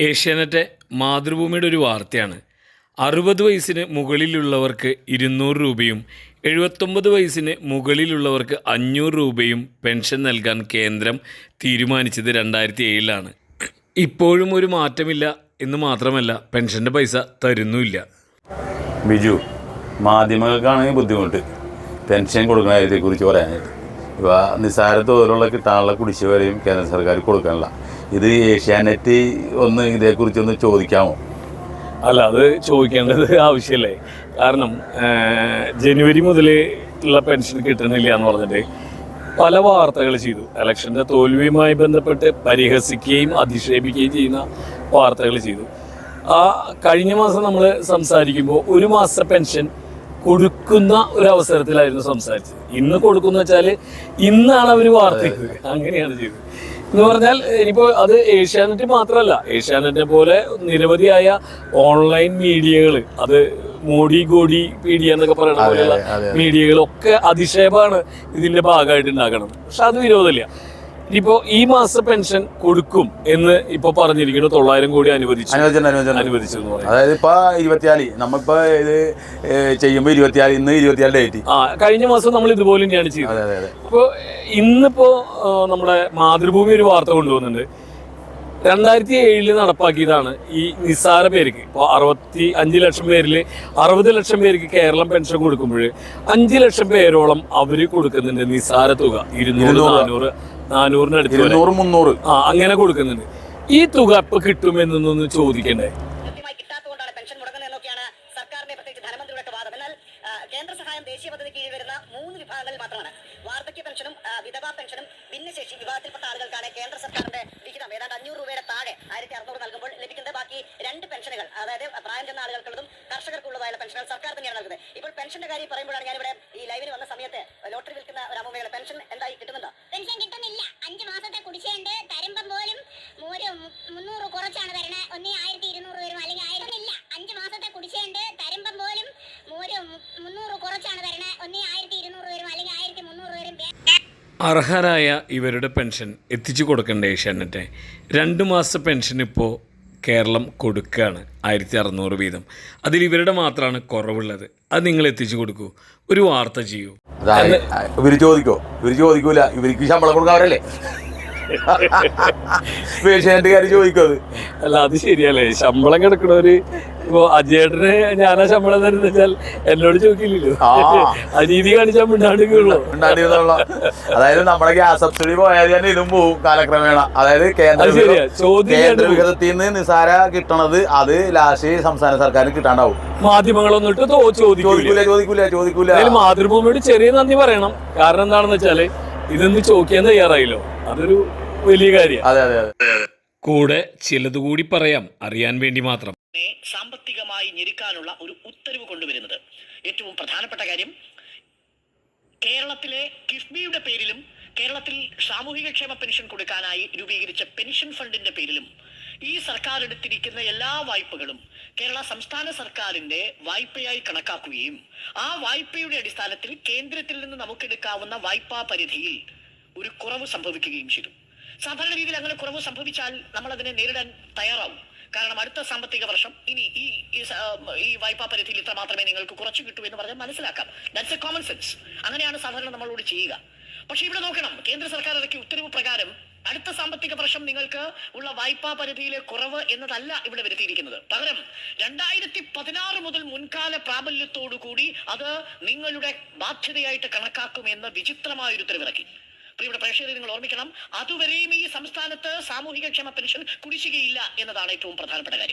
ഏഷ്യാനെറ്റ് മാതൃഭൂമിയുടെ ഒരു വാർത്തയാണ്. അറുപത് വയസ്സിന് മുകളിലുള്ളവർക്ക് ഇരുന്നൂറ് രൂപയും എഴുപത്തൊമ്പത് വയസ്സിന് മുകളിലുള്ളവർക്ക് അഞ്ഞൂറ് രൂപയും പെൻഷൻ നൽകാൻ കേന്ദ്രം തീരുമാനിച്ചത് രണ്ടായിരത്തി ഏഴിലാണ് ഇപ്പോഴും ഒരു മാറ്റമില്ല എന്ന് മാത്രമല്ല പെൻഷന്റെ പൈസ തരുന്നുമില്ല. ബിജു മാധ്യമങ്ങൾക്കാണ് ബുദ്ധിമുട്ട്. പെൻഷൻ കൊടുക്കുന്ന കാര്യത്തെക്കുറിച്ച് പറയാനായിട്ട്. ഇവ നിസ്സാര തോതിലുള്ള കിട്ടാനുള്ള കുടിശ്ശിക വരെയും കേന്ദ്ര സർക്കാർ കൊടുക്കാനില്ല ഇത് ഏഷ്യാനെറ്റ് ഒന്ന് ഇതേക്കുറിച്ചൊന്ന് ചോദിക്കാമോ? അല്ല അത് ചോദിക്കേണ്ടത് ആവശ്യമല്ലേ കാരണം ജനുവരി മുതൽ ഉള്ള പെൻഷൻ കിട്ടണില്ല എന്ന് പറഞ്ഞിട്ട് പല വാർത്തകൾ ചെയ്തു. ഇലക്ഷന്റെ തോൽവിയുമായി ബന്ധപ്പെട്ട് പരിഹസിക്കുകയും അധിക്ഷേപിക്കുകയും ചെയ്യുന്ന വാർത്തകൾ ചെയ്തു. ആ കഴിഞ്ഞ മാസം നമ്മൾ സംസാരിക്കുമ്പോൾ ഒരു മാസത്തെ പെൻഷൻ കൊടുക്കുന്ന ഒരു അവസരത്തിലായിരുന്നു സംസാരിച്ചത്. ഇന്ന് കൊടുക്കുന്ന വെച്ചാൽ ഇന്നാണ് അവർ വാർത്ത അങ്ങനെയാണ് ചെയ്തത്. എന്ന് പറഞ്ഞാൽ ഇനിയിപ്പോ അത് ഏഷ്യാനെറ്റ് മാത്രമല്ല. ഏഷ്യാനെറ്റിനെ പോലെ നിരവധിയായ ഓൺലൈൻ മീഡിയകൾ അത് മോഡി ഗോഡി മീഡിയ എന്നൊക്കെ പറയുന്ന പോലെയുള്ള മീഡിയകളൊക്കെ അധിക്ഷേപമാണ് ഇതിന്റെ ഭാഗമായിട്ട് ഉണ്ടാക്കണം പക്ഷെ അത് വിരോധമില്ല. ഇനിയിപ്പോ ഈ മാസ പെൻഷൻ കൊടുക്കും എന്ന് ഇപ്പൊ പറഞ്ഞിരിക്കുന്നു. തൊള്ളായിരം കോടി അനുവദിച്ചു അനുവദിച്ചു അതായത് ഇപ്പൊ ഇരുപത്തിനാല് നമ്മളിപ്പോ ഇത് ചെയ്യുമ്പോ ഇരുപത്തിനാല് ഇന്ന് ഇരുപത്തിനാല് ഡേറ്റ്. ആ കഴിഞ്ഞ മാസം നമ്മൾ ഇതുപോലെ തന്നെയാണ് ചെയ്തത്. അതെ ഇന്നിപ്പോ നമ്മുടെ മാതൃഭൂമി ഒരു വാർത്ത കൊണ്ടുവന്നിട്ടുണ്ട്. രണ്ടായിരത്തി ഏഴിൽ നടപ്പാക്കിയതാണ് ഈ നിസ്സാര പേർക്ക് ഇപ്പോൾ അറുപത്തി അഞ്ച് ലക്ഷം പേരിൽ അറുപത് ലക്ഷം പേർക്ക് കേരളം പെൻഷൻ കൊടുക്കുമ്പോൾ അഞ്ച് ലക്ഷം പേരോളം അവർ കൊടുക്കുന്നുണ്ട് നിസ്സാര തുക. ഇരുന്നൂറ് നാനൂറ് നാനൂറിനടുത്ത് മുന്നൂറ്. ആ അങ്ങനെ കൊടുക്കുന്നുണ്ട്. ഈ തുക ഇപ്പൊ കിട്ടുമെന്നൊന്ന് ചോദിക്കണ്ടേ? കൃത്യമായി കിട്ടാത്തതുകൊണ്ടാണ് പെൻഷൻ മുടങ്ങുന്നതെന്നൊക്കെയാണ് സർക്കാരിന്റെ പ്രത്യേകിച്ച് ധനമന്ത്രിയുടെ വാദം. എന്നാൽ കേന്ദ്ര സഹായം ദേശീയ പദ്ധതി കീഴിൽ വരുന്ന മൂന്ന് വിഭാഗങ്ങളിൽ മാത്രമാണ്. വാർദ്ധക്യ പെൻഷനും ആ, വിധവാ പെൻഷനും ഭിന്നശേഷി വിഭാഗത്തിൽപ്പെട്ട ആളുകൾക്കാണ് കേന്ദ്ര സർക്കാരിന്റെ വിഹിതം ഏതാണ്ട് അഞ്ഞൂറ് രൂപയുടെ താഴെ ആയിരത്തി അറുന്നൂറ് നൽകുമ്പോൾ ലഭിക്കുന്നത് ബാക്കി രണ്ട് പെൻഷനുകൾ. അതായത് പ്രായം ചെന്ന ആളുകൾക്കുള്ളതും കർഷകർക്കുള്ളതായ പെൻഷനുകൾ സർക്കാർ തന്നെയാണ് നൽകുന്നത്. ഇപ്പോൾ പെൻഷന്റെ കാര്യം പറയുമ്പോഴാണ് ഞാനിവിടെ ഈ ലൈവിന് വന്ന സമയത്ത് ലോട്ടറി വിൽക്കുന്ന ഒരു അമ്മയുടെ പെൻഷൻ എന്തായി കിട്ടുന്നുണ്ടോ പെൻഷൻ കിട്ടുന്നില്ല അഞ്ച് മാസത്തെ കുടിശ്ശികയുണ്ട് തരുമ്പം പോലും ഒരു മു- മുന്നൂറ് കുറച്ചാണ് തരണേ ഒന്നേ ആയിരത്തി ഇരുന്നൂറ് വരും അല്ലെങ്കിൽ ആയിരം ഇല്ല അഞ്ച് മാസത്തെ കുടിശ്ശികയുണ്ട് തരുമ്പം പോലും ഒരു മു- മുന്നൂറ് കുറച്ചാണ് തരണേ ഒന്നേ ആയിരത്തി ഇരുന്നൂറ് വരും അല്ലെങ്കിൽ ആയിരത്തി മുന്നൂറ് വരും ബേ- അർഹരായ ഇവരുടെ പെൻഷൻ എത്തിച്ചു കൊടുക്കേണ്ട ഏഷ്യാനെറ്റ് രണ്ട് മാസത്തെ പെൻഷൻ ഇപ്പോൾ കേരളം കൊടുക്കുകയാണ്. ആയിരത്തി അറുന്നൂറ് വീതം. അതിൽ ഇവരുടെ മാത്രമാണ് കുറവുള്ളത്. അത് നിങ്ങൾ എത്തിച്ചു കൊടുക്കൂ. ഒരു വാർത്ത ചെയ്യൂ. ഇവർ ചോദിക്കോ? ഇവർ ചോദിക്കൂല. ഇവർക്ക് ശമ്പളം കൊടുക്കാവരല്ലേ ഏഷ്യാനെറ്റുകാർ ചോദിക്കും അല്ല അത് ശരിയല്ലേ. ശമ്പളം കിടക്കണവര് ഇപ്പൊ അജയേട്ടന് ഞാനാ ശമ്പളം തരുന്ന വെച്ചാൽ എന്നോട് ചോദിക്കില്ലല്ലോ. അനീതി കാണിച്ചാൽ മിണ്ടാണ്ടിക്കുള്ളൂ അതായത് നമ്മുടെ ഗ്യാസ് സബ്സിഡി പോയാൽ തന്നെ ഇതും പോവും കാലക്രമേണ. അതായത് കേന്ദ്ര കേന്ദ്ര വിഹിതത്തിൽ നിന്ന് നിസാര കിട്ടണത് അത് ലാസ്റ്റ് സംസ്ഥാന സർക്കാരിന് കിട്ടാണ്ടാവും. മാധ്യമങ്ങളൊന്നിട്ട് തോ ചോദിക്കൂല. ചോദിക്കൂല ചോദിക്കൂല ചോദിക്കൂല. മാതൃഭൂമിയോട് ചെറിയ നന്ദി പറയണം. കാരണം എന്താണെന്ന് വെച്ചാൽ ഇതൊന്ന് ചോദിക്കാൻ തയ്യാറായില്ലോ. അതൊരു വലിയ കാര്യമാണ് അതെ അതെ അതെ. കൂടെ ചിലത് കൂടി പറയാം അറിയാൻ വേണ്ടി മാത്രം. സാമ്പത്തികമായി ഞെരുക്കാനുള്ള ഒരു ഉത്തരവ് കൊണ്ടുവരുന്നത്. ഏറ്റവും പ്രധാനപ്പെട്ട കാര്യം കേരളത്തിലെ കിഫ്ബിയുടെ പേരിലും കേരളത്തിൽ സാമൂഹിക ക്ഷേമ പെൻഷൻ കൊടുക്കാനായി രൂപീകരിച്ച പെൻഷൻ ഫണ്ടിന്റെ പേരിലും ഈ സർക്കാർ എടുത്തിരിക്കുന്ന എല്ലാ വായ്പകളും കേരള സംസ്ഥാന സർക്കാരിന്റെ വായ്പയായി കണക്കാക്കുകയും ആ വായ്പയുടെ അടിസ്ഥാനത്തിൽ കേന്ദ്രത്തിൽ നിന്ന് നമുക്കെടുക്കാവുന്ന വായ്പാ പരിധിയിൽ ഒരു കുറവ് സംഭവിക്കുകയും ചെയ്തു. സാധാരണ രീതിയിൽ അങ്ങനെ കുറവ് സംഭവിച്ചാൽ നമ്മൾ അതിനെ നേരിടാൻ തയ്യാറാവും. കാരണം അടുത്ത സാമ്പത്തിക വർഷം ഇനി ഈ ഈ വായ്പാ പരിധിയിൽ ഇത്ര മാത്രമേ നിങ്ങൾക്ക് കുറച്ച് കിട്ടൂ എന്ന് പറഞ്ഞാൽ മനസ്സിലാക്കാം. ദാറ്റ്സ് എ കോമൺ സെൻസ് അങ്ങനെയാണ് സാധാരണ നമ്മളോട് ചെയ്യുക. പക്ഷെ ഇവിടെ നോക്കണം കേന്ദ്ര സർക്കാർ ഇറക്കിയ ഉത്തരവ് പ്രകാരം അടുത്ത സാമ്പത്തിക വർഷം നിങ്ങൾക്ക് ഉള്ള വായ്പാ പരിധിയിലെ കുറവ് എന്നതല്ല ഇവിടെ വരുത്തിയിരിക്കുന്നത്. പകരം രണ്ടായിരത്തി പതിനാറ് മുതൽ മുൻകാല പ്രാബല്യത്തോടു കൂടി അത് നിങ്ങളുടെ ബാധ്യതയായിട്ട് കണക്കാക്കുമെന്ന് വിചിത്രമായ ഒരു ഉത്തരവിറക്കി പ്രിയപ്പെട്ട പ്രേക്ഷകരെ നിങ്ങൾ ഓർമ്മിക്കണം അതുവരെയും ഈ സംസ്ഥാനത്ത് സാമൂഹിക ക്ഷേമ പെൻഷൻ കുടിശ്ശികയില്ല എന്നതാണ് ഏറ്റവും പ്രധാനപ്പെട്ട കാര്യം.